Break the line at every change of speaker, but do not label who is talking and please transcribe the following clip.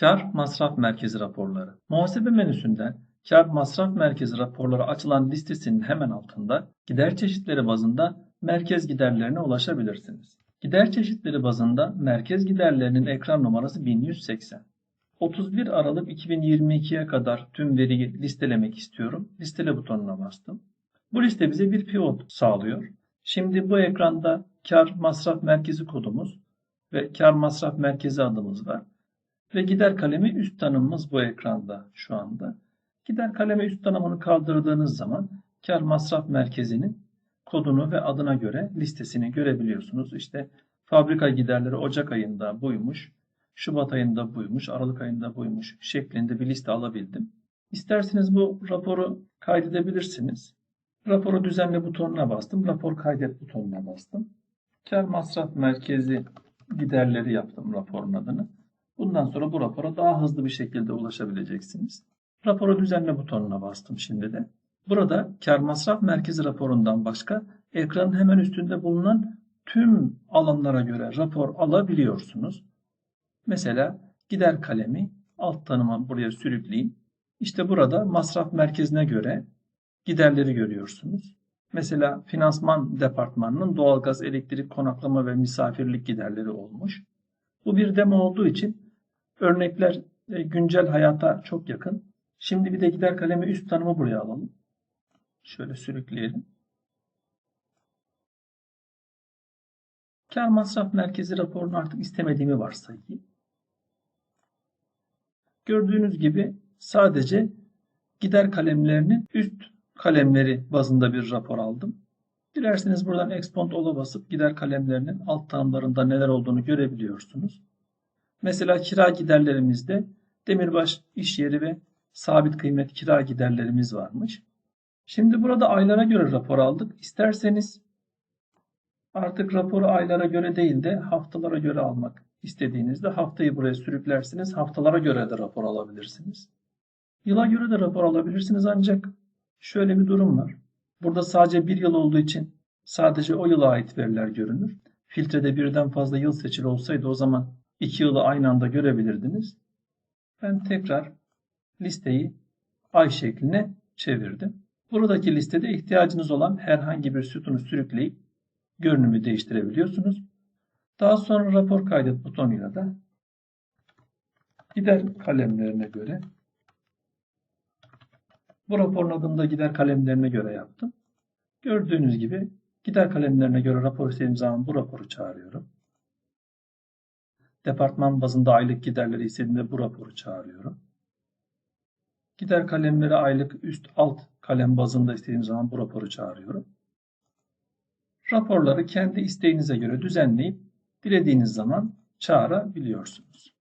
Kar masraf merkezi raporları. Muhasebe menüsünden kar masraf merkezi raporları açılan listesinin hemen altında gider çeşitleri bazında merkez giderlerine ulaşabilirsiniz. Gider çeşitleri bazında merkez giderlerinin ekran numarası 1180. 31 Aralık 2022'ye kadar tüm veriyi listelemek istiyorum. Listele butonuna bastım. Bu liste bize bir pivot sağlıyor. Şimdi bu ekranda kar masraf merkezi kodumuz ve kar masraf merkezi adımız var. Ve gider kalemi üst tanımımız bu ekranda şu anda. Gider kalemi üst tanımını kaldırdığınız zaman kar masraf merkezinin kodunu ve adına göre listesini görebiliyorsunuz. İşte fabrika giderleri Ocak ayında buymuş, Şubat ayında buymuş, Aralık ayında buymuş şeklinde bir liste alabildim. İsterseniz bu raporu kaydedebilirsiniz. Raporu düzenle butonuna bastım. Rapor kaydet butonuna bastım. Kar masraf merkezi giderleri yaptım raporun adını. Bundan sonra bu rapora daha hızlı bir şekilde ulaşabileceksiniz. Raporu düzenle butonuna bastım şimdi de. Burada kar masraf merkezi raporundan başka ekranın hemen üstünde bulunan tüm alanlara göre rapor alabiliyorsunuz. Mesela gider kalemi alt tanıma buraya sürükleyeyim. İşte burada masraf merkezine göre giderleri görüyorsunuz. Mesela finansman departmanının doğalgaz, elektrik, konaklama ve misafirlik giderleri olmuş. Bu bir demo olduğu için örnekler e, güncel hayata çok yakın. Şimdi bir de gider kalemi üst tanımı buraya alalım. Şöyle sürükleyelim. Kar masraf merkezi raporunu artık istemediğimi varsayayım. Gördüğünüz gibi sadece gider kalemlerinin üst kalemleri bazında bir rapor aldım. Dilerseniz buradan expand ol'a basıp gider kalemlerinin alt tanımlarında neler olduğunu görebiliyorsunuz. Mesela kira giderlerimizde demirbaş iş yeri ve sabit kıymet kira giderlerimiz varmış. Şimdi burada aylara göre rapor aldık. İsterseniz artık raporu aylara göre değil de haftalara göre almak istediğinizde haftayı buraya sürüklersiniz. Haftalara göre de rapor alabilirsiniz. Yıla göre de rapor alabilirsiniz ancak şöyle bir durum var. Burada sadece bir yıl olduğu için sadece o yıla ait veriler görünür. Filtrede birden fazla yıl seçili olsaydı o zaman iki yılı aynı anda görebilirdiniz. Ben tekrar listeyi ay şekline çevirdim. Buradaki listede ihtiyacınız olan herhangi bir sütunu sürükleyip görünümü değiştirebiliyorsunuz. Daha sonra rapor kaydet butonuyla da gider kalemlerine göre bu raporun adını da gider kalemlerine göre yaptım. Gördüğünüz gibi gider kalemlerine göre rapor istediğim zaman bu raporu çağırıyorum. Departman bazında aylık giderleri istediğimde bu raporu çağırıyorum. Gider kalemleri aylık üst alt kalem bazında istediğim zaman bu raporu çağırıyorum. Raporları kendi isteğinize göre düzenleyip dilediğiniz zaman çağırabiliyorsunuz.